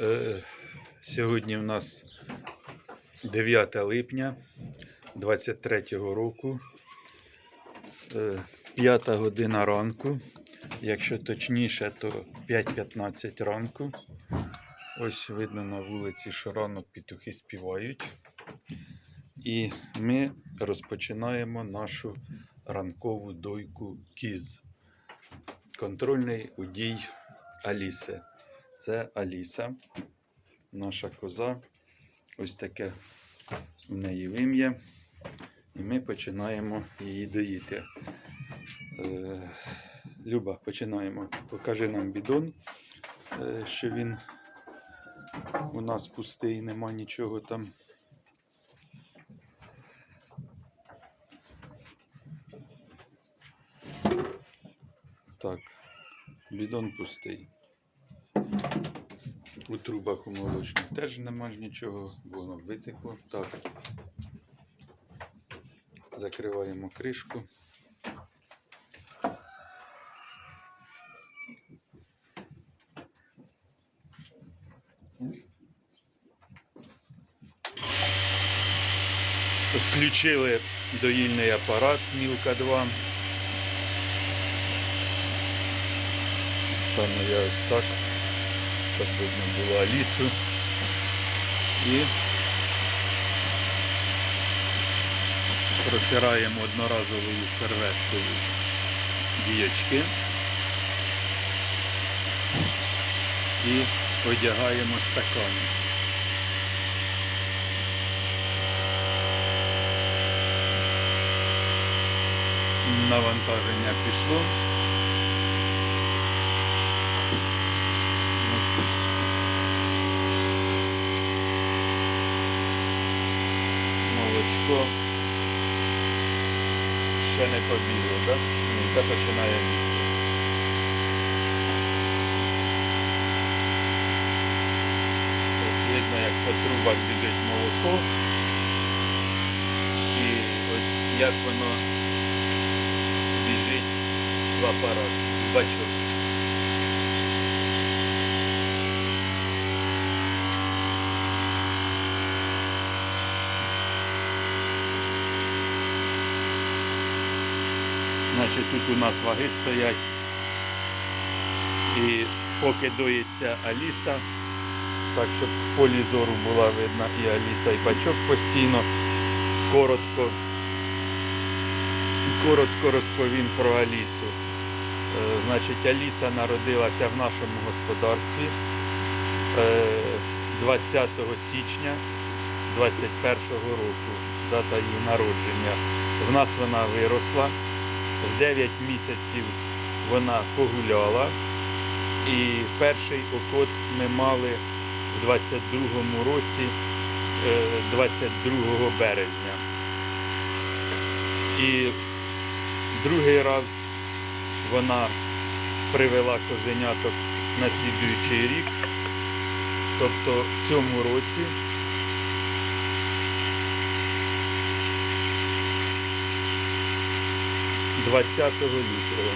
Е, Сьогодні в нас 9 липня 23 року, Е, 5 година ранку. Якщо точніше, то 5.15 ранку. Ось видно на вулиці, що ранок петухи співають. І ми розпочинаємо нашу ранкову дойку кіз. Контрольний удій Аліси. Це Аліса, наша коза. Ось таке в неї вим'я. І ми починаємо її доїти. Е, Люба, починаємо. Покажи нам бідон, е, що він у нас пустий, нема нічого там. Так, бідон пустий. У трубах у молочних теж нема ж нічого, бо воно витекло. Так. Закриваємо кришку. Включили доїльний апарат Мілка 2. Стану я ось так, видно було Алісу. І протираємо одноразовою серветкою діячки і одягаємо стакани. Навантаження пішло. Молочко ще не побігло, так? Ні, це починає бігти. Ось видно, як по трубах біжить молоко. І ось як воно біжить в апарат, в бачок. Значить, тут у нас ваги стоять. І поки доїться Аліса, так щоб в полі зору була видна і Аліса, і бачок постійно. Коротко, коротко розповім про Алісу. Е, Значить, Аліса народилася в нашому господарстві е, 20 січня 21 року. Дата її народження. В нас вона виросла. В 9 місяців вона погуляла. І перший окот ми мали в 22-му році, е, 22 березня. І другий раз вона привела козеняток на слідуючий рік. Тобто в цьому році Двадцятого лютого.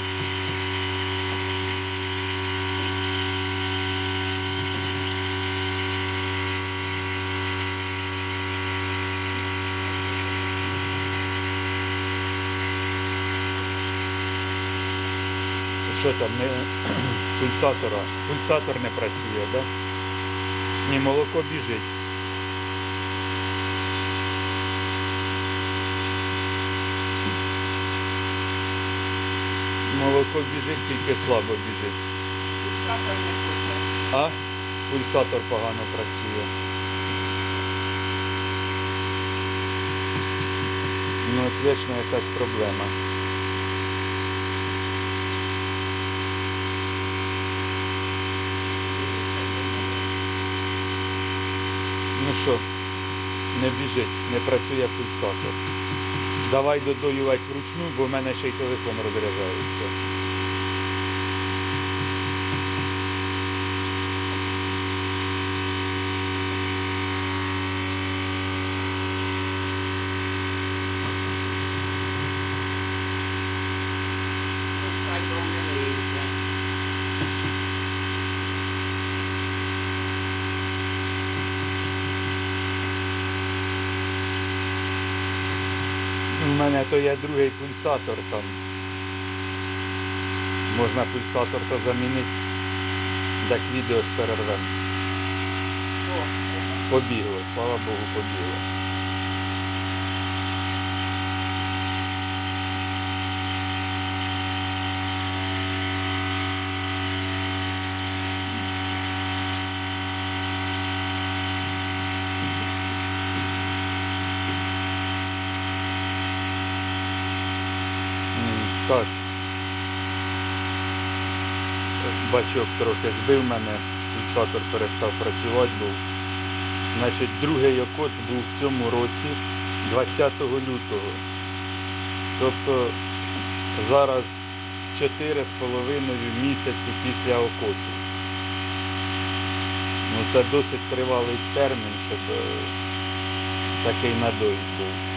Що там, не пульсатора? Пульсатор не працює, так? Да? Ні, молоко біжить. Молоко біжить, тільки слабо біжить. А? Пульсатор погано працює. Ну, от вічно якась проблема. Ну що, не біжить, не працює пульсатор. Давай додоювати вручну, бо в мене ще й телефон розряджається. Мене то є другий пульсатор там. Можна пульсатор то замінити. Так відео ж перервемо. Побігло, слава Богу, побігло. М, Так. Бачок трохи збив мене, фіксатор перестав працювати був. Значить, другий окот був в цьому році 20 лютого. Тобто зараз 4,5 місяці після окоту. Ну, це досить тривалий термін, щоб е, такий надой був.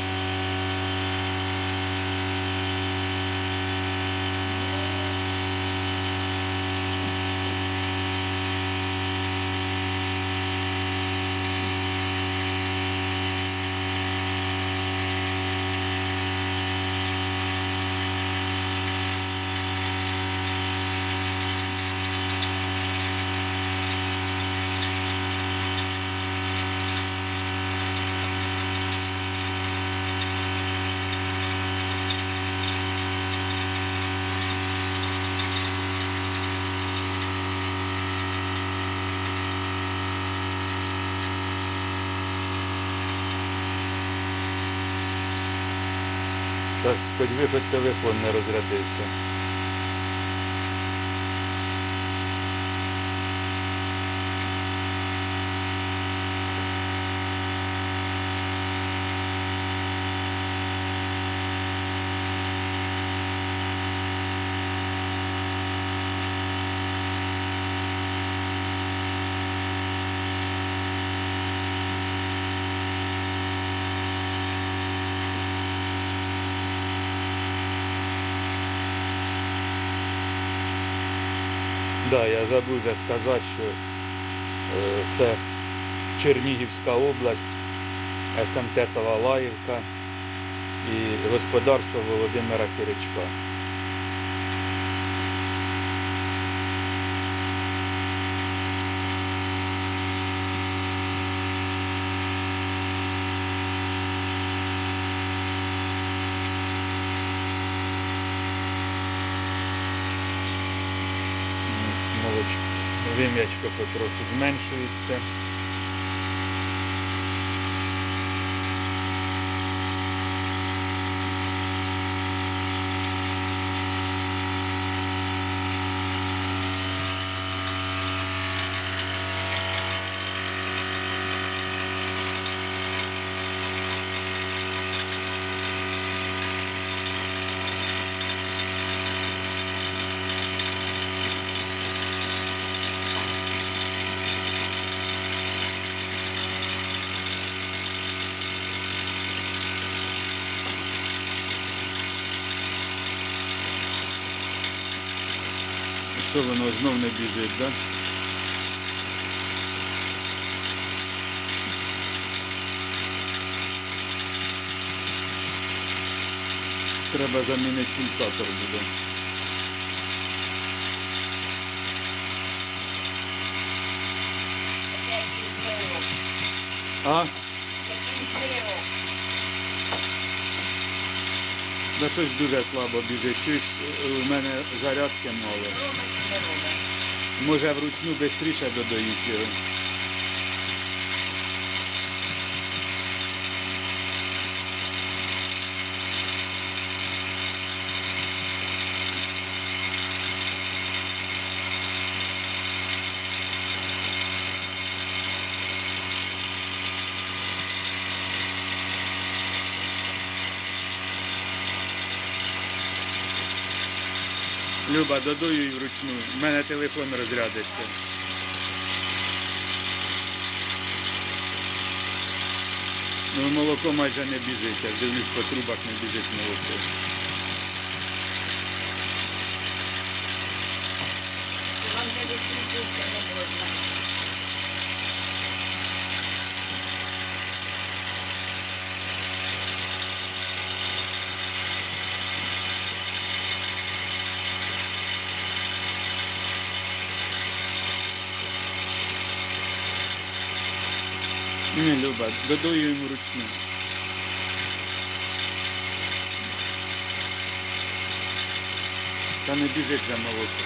Так, хоч хоч телефон не розрядився. Да, я забув сказати, що е, це Чернігівська область, СМТ Талалаївка і господарство Володимира Киричка. Вим'ячко потроху зменшується. Що воно знов не біжить, так? Да? Треба замінити пульсатор буде. А? Да щось дуже слабо біжить. Чуєш, у мене зарядки мало. Може вручну швидше додають його. Люба, додую і вручну. У мене телефон розрядиться. Ну, молоко майже не біжить, я дивлюсь по трубах не біжить молоко. Вам не відключиться не можна. Люба, додоюємо вручну. Та не біжить за молоко.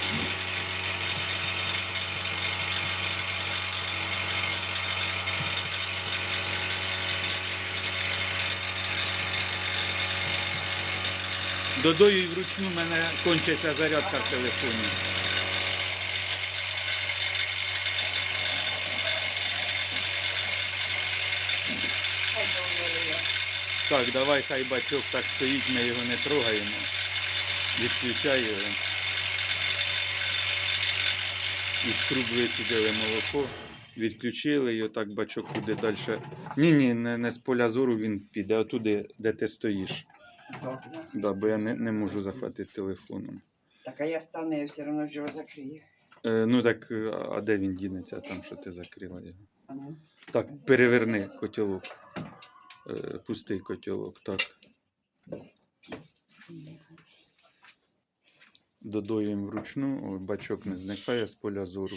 Додою вручну в мене кончиться зарядка в телефоні. Так, давай хай бачок так стоїть, ми його не трогаємо. Відключай його. Із труб вицідили молоко, відключили його, так бачок буде далі. Ні, ні, не, не з поля зору він піде, а туди, де ти стоїш. Добре. Да, бо я не, не можу захватити телефоном. Так, а я стану, я все одно ж його закрию. Е, ну так, е, а де він дінеться там, що ти закрила його? А ну. Так, переверни котілок. Е, пустий котілок, так. Додоюємо вручну, бачок не зникає з поля зору.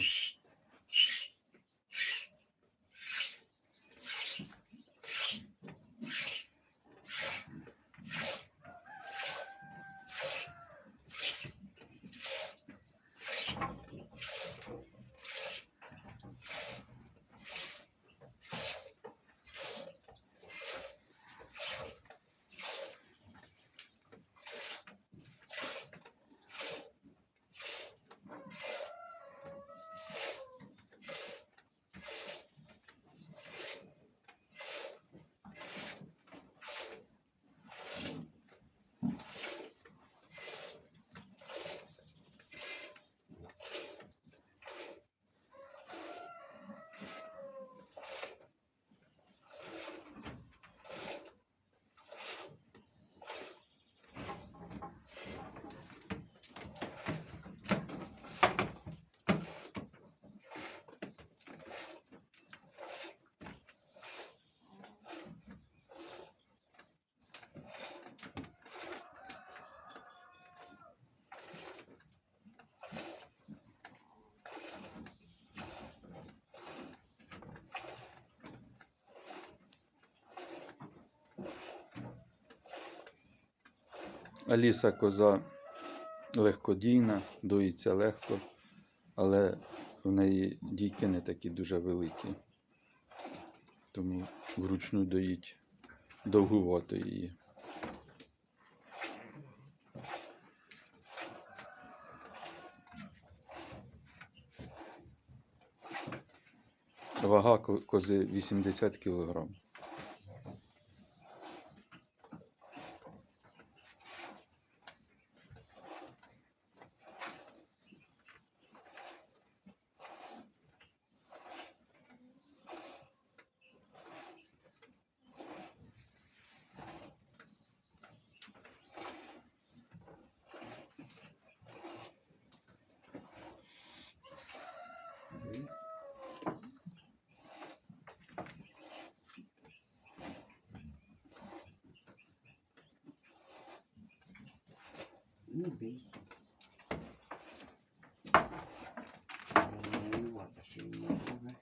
Аліса коза легкодійна, доїться легко, але в неї дійки не такі дуже великі. Тому вручну доїть довгувато її. Вага кози 80 кг. Не бийся. Не варто, що він не буде.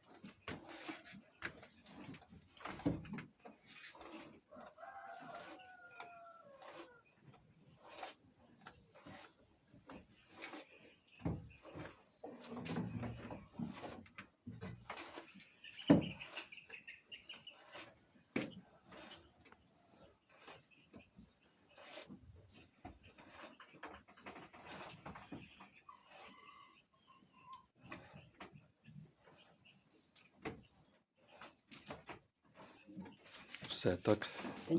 Все так. Е,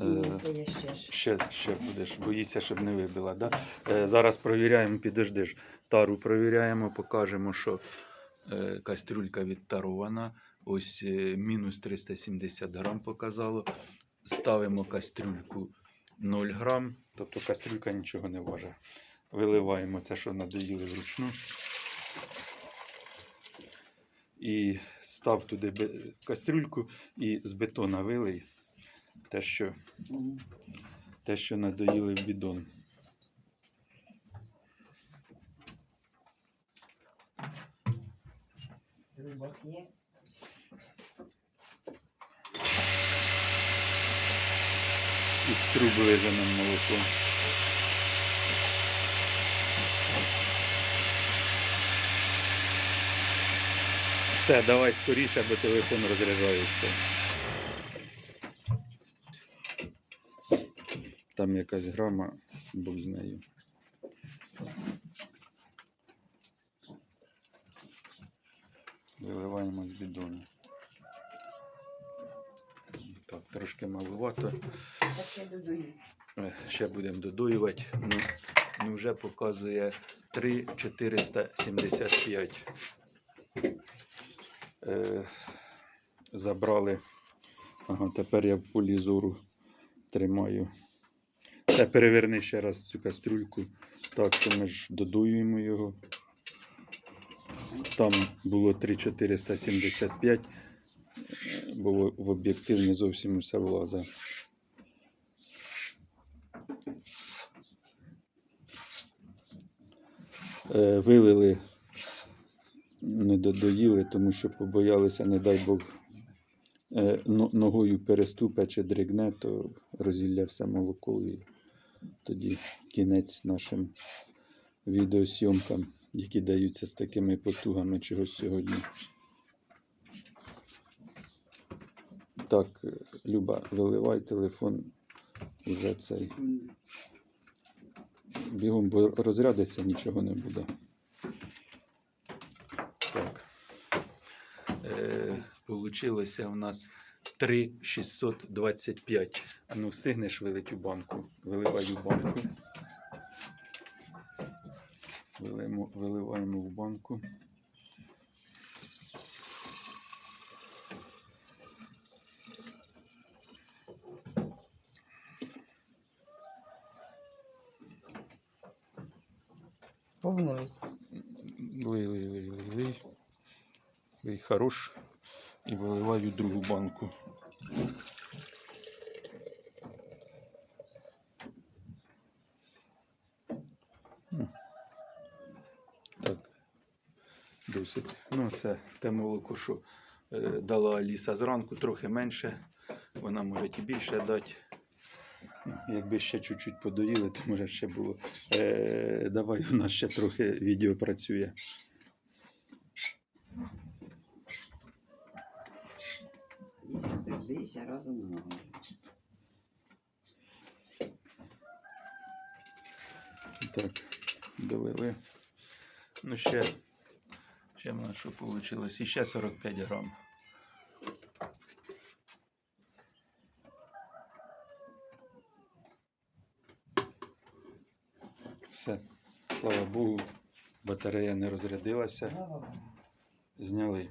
ще. Ще, ще будеш, боїшся, щоб не вибила. Да? Е, зараз провіряємо, підождиш. Тару провіряємо, покажемо, що е, кастрюлька відтарована. Ось е, мінус 370 грам показало. Ставимо кастрюльку 0 грам, тобто кастрюлька нічого не важить. Виливаємо це, що надоїли вручну. І став туди кастрюльку і з бетона вилий те, що те, що надоїли в бідон. Із труб нам молоко. Все, давай скоріше, бо телефон розряджається. Там якась грама, Бог з нею. Виливаємо з бідону. Так, трошки маловато. Ще будемо додоювати. Ну, ну вже показує 3,475. Е, забрали. Ага, тепер я в полі зору тримаю. Це переверни ще раз цю кастрюльку. Так, що ми ж додуємо його. Там було 3,475, е, бо в- об'єктив не зовсім усе влазить. Е, вилили, не додоїли, тому що побоялися, не дай Бог, е, ногою переступе чи дригне, то розілля все молоко тоді кінець нашим відеосйомкам, які даються з такими потугами чогось сьогодні. Так, Люба, виливай телефон уже цей. Бігом, бо розрядиться, нічого не буде. Так. Е, получилося у нас 3,625. А ну, встигнеш вилить у банку. Виливай у банку. Вилимо, виливаємо в банку. Повнують. Лий, лий, лий, лий, лий. Лий хорош. І виливаю другу банку. Так. Досить. Ну, це те молоко, що е, дала Аліса зранку, трохи менше. Вона може і більше дати. Ну, якби ще чуть-чуть подоїли, то може ще було. Е, давай у нас ще трохи відео працює. Дивися разом з ногою. Так, долили. Ну, ще, ще в нас що вийшло? І ще 45 грам. Все, слава Богу, батарея не розрядилася. Зняли.